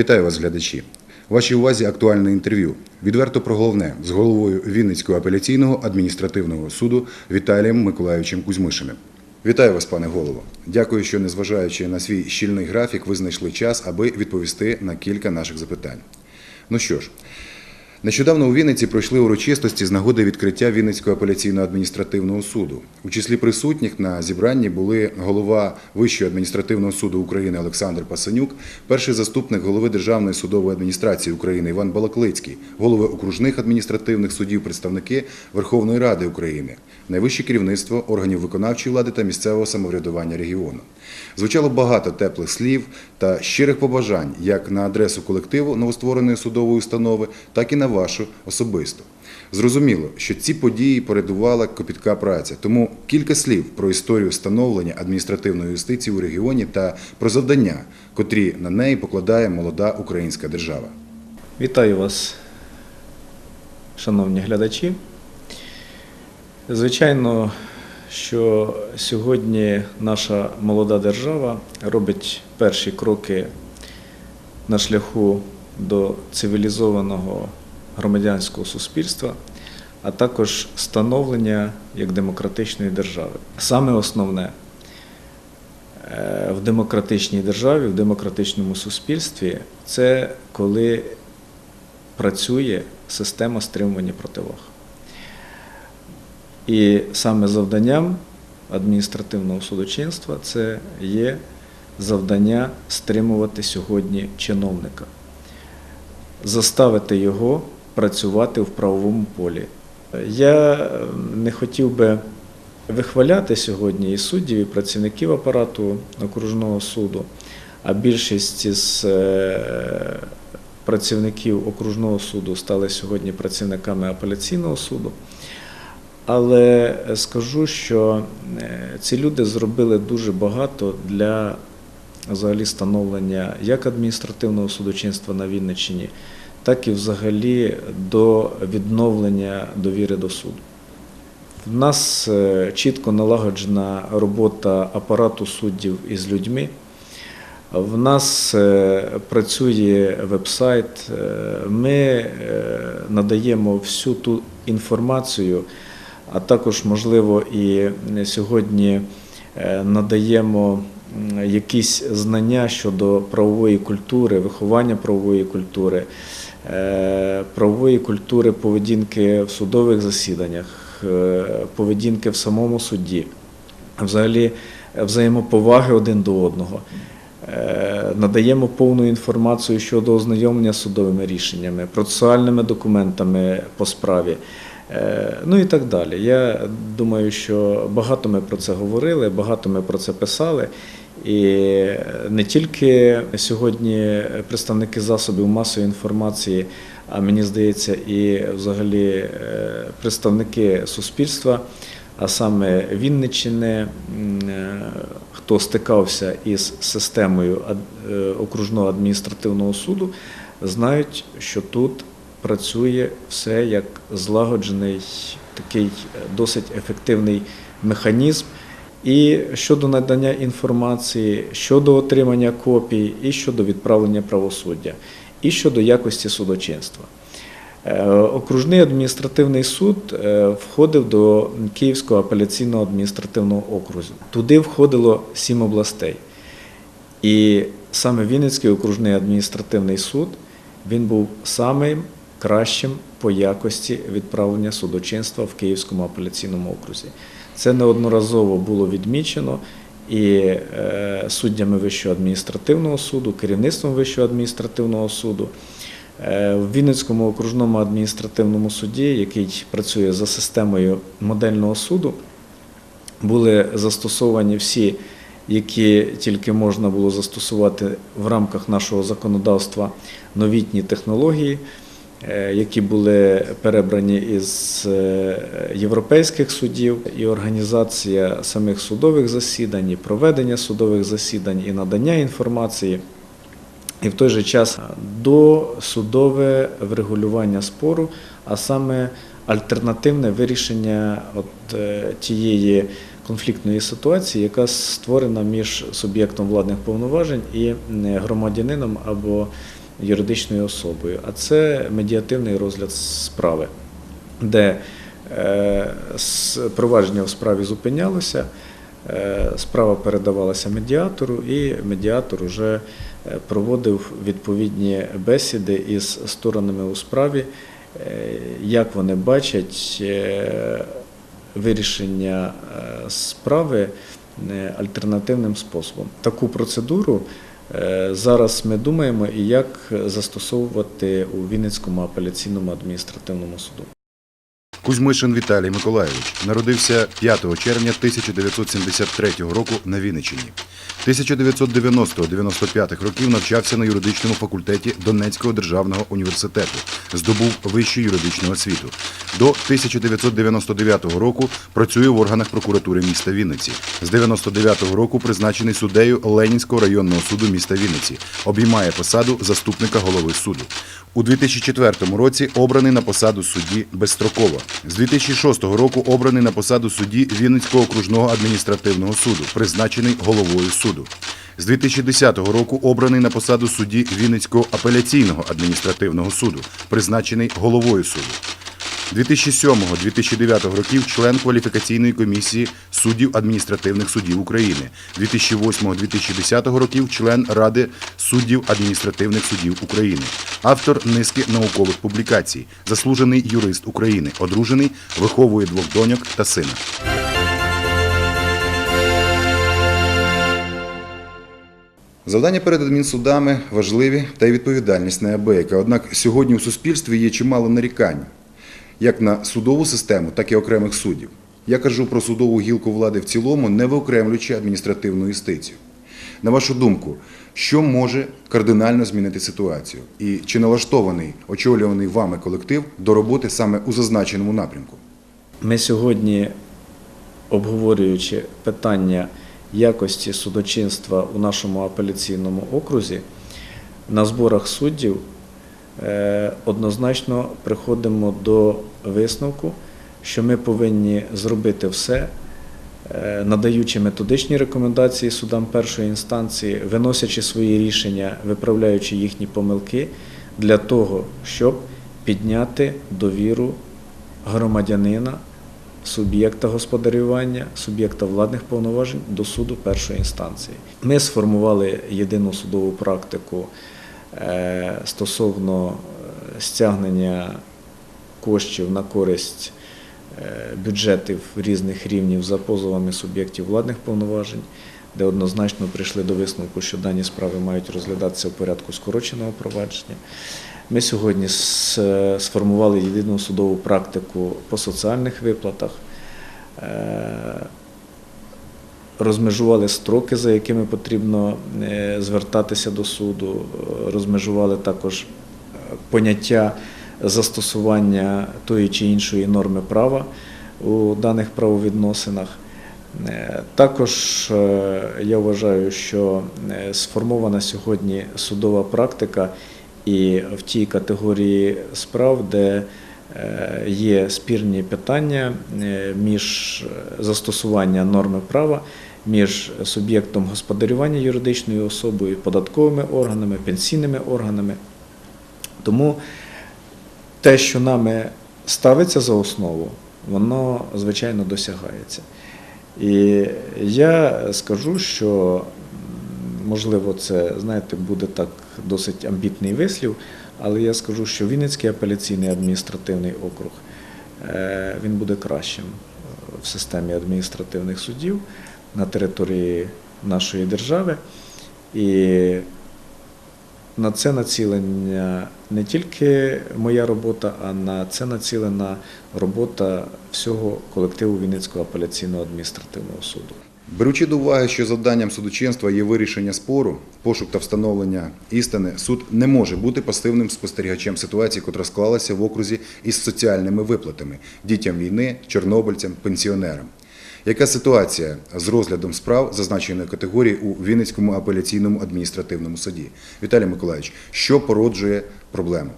Вітаю вас, глядачі. Вашій увазі актуальне інтерв'ю. Відверто про головне з головою Вінницького апеляційного адміністративного суду Віталієм Миколаївичем Кузьмишиним. Вітаю вас, пане голово. Дякую, що незважаючи на свій щільний графік, ви знайшли час, аби відповісти на кілька наших запитань. Ну що ж, Нещодавно у Вінниці пройшли урочистості з нагоди відкриття Вінницького апеляційного адміністративного суду. У числі присутніх на зібранні були голова Вищого адміністративного суду України Олександр Пасанюк, перший заступник голови Державної судової адміністрації України Іван Балаклицький, голови окружних адміністративних судів, представники Верховної Ради України, найвище керівництво органів виконавчої влади та місцевого самоврядування регіону. Звучало багато теплих слів та щирих побажань як на адресу колективу новоствореної судової установи, так і на вашу особисто. Зрозуміло, що ці події передувала копітка праця, тому кілька слів про історію становлення адміністративної юстиції у регіоні та про завдання, котрі на неї покладає молода українська держава. Вітаю вас, шановні глядачі. Звичайно, що сьогодні наша молода держава робить перші кроки на шляху до цивілізованого громадянського суспільства, а також становлення як демократичної держави. Саме основне е, в демократичній державі, в демократичному суспільстві це коли працює система стримування противаг. І саме завданням адміністративного судочинства це є завдання стримувати сьогодні чиновника, заставити його працювати в правовому полі. Я не хотів би вихваляти сьогодні і суддів, і працівників апарату окружного суду, а більшість із е, працівників окружного суду стали сьогодні працівниками апеляційного суду. Але скажу, що е, ці люди зробили дуже багато для взагалі становлення як адміністративного судочинства на Вінниччині, так і взагалі до відновлення довіри до суду. В нас е, чітко налагоджена робота апарату суддів із людьми. В нас е, працює веб-сайт, е, ми надаємо всю ту інформацію, а також, можливо, і сьогодні надаємо якісь знання щодо правової культури, виховання правової культури, е, правової культури поведінки в судових засіданнях, е, поведінки в самому суді, взагалі е, взаємоповаги один до одного. Надаємо повну інформацію щодо ознайомлення з судовими рішеннями, процесуальними документами по справі, ну і так далі. Я думаю, що багато ми про це говорили, багато ми про це писали. І не тільки сьогодні представники засобів масової інформації, а мені здається, і взагалі е, представники суспільства, а саме Вінниччини, е, хто стикався із системою е, окружного адміністративного суду, знають, що тут працює все як злагоджений такий досить ефективний механізм. І щодо надання інформації, щодо отримання копій, і щодо відправлення правосуддя, і щодо якості судочинства. Е, Окружний адміністративний суд е, входив до Київського апеляційного адміністративного округу. Туди входило сім областей. І саме Вінницький окружний адміністративний суд він був самим кращим по якості відправлення судочинства в Київському апеляційному окрузі. Це неодноразово було відмічено і е, суддями Вищого адміністративного суду, керівництвом Вищого адміністративного суду. Е, В Вінницькому окружному адміністративному суді, який працює за системою модельного суду, були застосовані всі, які тільки можна було застосувати в рамках нашого законодавства новітні технології, які були перебрані із е, європейських судів, і організація самих судових засідань, і проведення судових засідань, і надання інформації. І в той же час досудове врегулювання спору, а саме альтернативне вирішення от е, тієї конфліктної ситуації, яка створена між суб'єктом владних повноважень і е, громадянином або юридичною особою, а це медіативний розгляд справи, де е, провадження в справі зупинялося, е, справа передавалася медіатору, і медіатор вже е, проводив відповідні бесіди із сторонами у справі, як вони бачать вирішення справи альтернативним способом. Таку процедуру зараз ми думаємо як застосовувати у Вінницькому апеляційному адміністративному суду. Кузьмишин Віталій Миколайович народився 5 червня 1973 року на Вінниччині. 1990-95 років навчався на юридичному факультеті Донецького державного університету, здобув вищу юридичну освіту. До 1999 року працює в органах прокуратури міста Вінниці. З 99 року призначений суддею Ленінського районного суду міста Вінниці. Обіймає посаду заступника голови суду. У 2004 році обраний на посаду судді безстроково. З 2006 року обраний на посаду судді Вінницького окружного адміністративного суду, призначений головою суду. З 2010 року обраний на посаду судді Вінницького апеляційного адміністративного суду, призначений головою суду. 2007-2009 років член кваліфікаційної комісії суддів адміністративних судів України. 2008-2010 років член Ради суддів адміністративних судів України. Автор низки наукових публікацій, заслужений юрист України, одружений, виховує двох доньок та сина. Завдання перед адмінсудами важливі та й відповідальність неабияка. Однак сьогодні у суспільстві є чимало нарікань як на судову систему, так і окремих суддів. Я кажу про судову гілку влади в цілому, не виокремлюючи адміністративну юстицію. На вашу думку, що може кардинально змінити ситуацію? І чи налаштований очолюваний вами колектив до роботи саме у зазначеному напрямку? Ми сьогодні, обговорюючи питання якості судочинства у нашому апеляційному окрузі, на зборах суддів однозначно приходимо до висновку, що ми повинні зробити все, е, надаючи методичні рекомендації судам першої інстанції, виносячи свої рішення, виправляючи їхні помилки, для того, щоб підняти довіру громадянина, суб'єкта господарювання, суб'єкта владних повноважень до суду першої інстанції. Ми сформували єдину судову практику е, стосовно е, стягнення коштів на користь е, бюджетів різних рівнів за позовами суб'єктів владних повноважень, де однозначно прийшли до висновку, що дані справи мають розглядатися в порядку скороченого провадження. Ми сьогодні сформували єдину судову практику по соціальних виплатах, е, розмежували строки, за якими потрібно е, звертатися до суду, розмежували також е, поняття застосування тої чи іншої норми права у даних правовідносинах. Е, Також я вважаю, що сформована сьогодні судова практика і в тій категорії справ, де є спірні питання між застосування норми права, між суб'єктом господарювання юридичною особою, податковими органами, пенсійними органами. Тому те, що нами ставиться за основу, воно звичайно досягається. І я скажу, що можливо, це знаєте, буде так досить амбітний вислів, але я скажу, що Вінницький апеляційний адміністративний округ е, він буде кращим в системі адміністративних судів на території нашої держави. І на це націлення не тільки моя робота, а на це націлена робота всього колективу Вінницького апеляційного адміністративного суду. Беручи до уваги, що завданням судочинства є вирішення спору, пошук та встановлення істини, суд не може бути пасивним спостерігачем ситуації, котра склалася в окрузі із соціальними виплатами дітям війни, чорнобильцям, пенсіонерам. Яка ситуація з розглядом справ зазначеної категорії у Вінницькому апеляційному адміністративному суді? Віталій Миколаївич, що породжує проблему?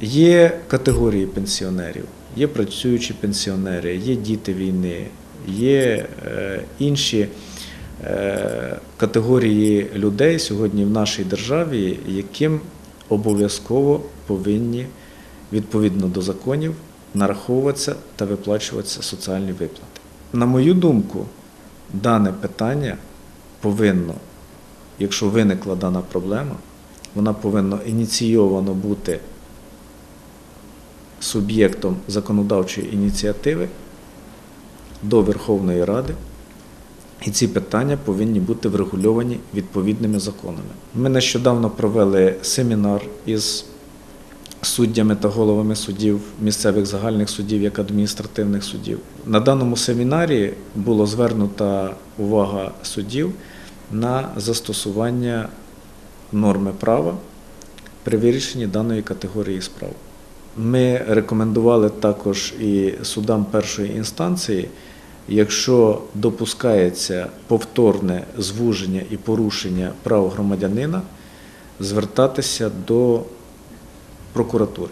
Є категорії пенсіонерів, є працюючі пенсіонери, є діти війни, є е, інші е, категорії людей сьогодні в нашій державі, яким обов'язково повинні відповідно до законів нараховуватися та виплачуватися соціальні виплати. На мою думку, дане питання повинно, якщо виникла дана проблема, вона повинна ініційовано бути суб'єктом законодавчої ініціативи до Верховної Ради, і ці питання повинні бути врегульовані відповідними законами. Ми нещодавно провели семінар із суддями та головами судів місцевих загальних судів як адміністративних судів. На даному семінарі було звернута увага суддів на застосування норми права при вирішенні даної категорії справ. Ми рекомендували також і судам першої інстанції, якщо допускається повторне звуження і порушення прав громадянина, звертатися до прокуратури.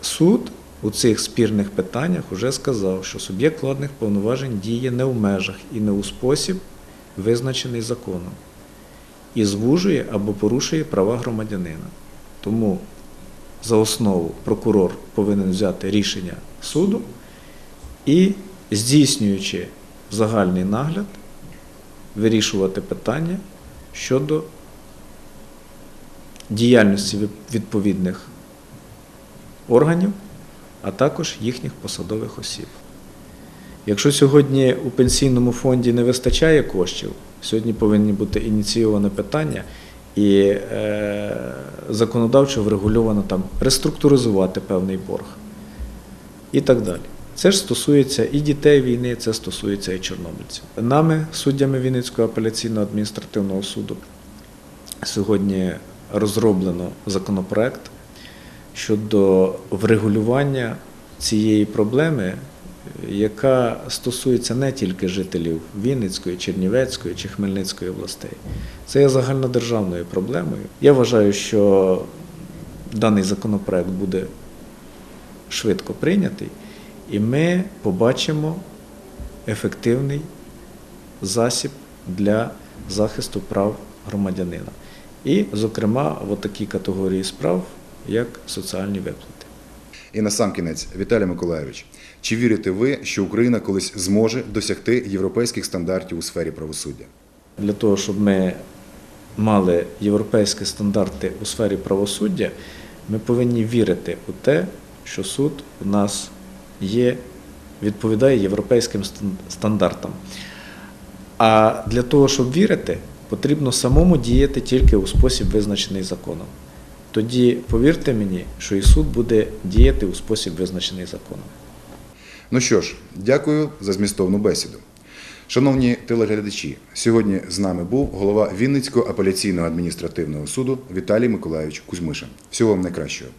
Суд у цих спірних питаннях вже сказав, що суб'єкт владних повноважень діє не в межах і не у спосіб, визначений законом, і звужує або порушує права громадянина. Тому за основу прокурор повинен взяти рішення суду і, здійснюючи загальний нагляд, вирішувати питання щодо діяльності від- відповідних органів, а також їхніх посадових осіб. Якщо сьогодні у пенсійному фонді не вистачає коштів, сьогодні повинні бути ініційоване питання і е, законодавчо врегульовано там реструктуризувати певний борг і так далі. Це ж стосується і дітей війни, це стосується і чорнобильців. Нами, суддями Вінницького апеляційного адміністративного суду, сьогодні розроблено законопроект щодо врегулювання цієї проблеми, яка стосується не тільки жителів Вінницької, Чернівецької чи Хмельницької областей. Це є загальнодержавною проблемою. Я вважаю, що даний законопроект буде швидко прийнятий, і ми побачимо ефективний засіб для захисту прав громадянина. І, зокрема, в такій категорії справ, як соціальні виплати. І на сам кінець, Віталій Миколайович, чи вірите ви, що Україна колись зможе досягти європейських стандартів у сфері правосуддя? Для того, щоб ми мали європейські стандарти у сфері правосуддя, ми повинні вірити у те, що суд у нас є, відповідає європейським стандартам. А для того, щоб вірити, потрібно самому діяти тільки у спосіб, визначений законом. Тоді повірте мені, що і суд буде діяти у спосіб, визначений законом. Ну що ж, дякую за змістовну бесіду. Шановні телеглядачі, сьогодні з нами був голова Вінницького апеляційного адміністративного суду Віталій Миколаївич Кузьмишин. Всього вам найкращого.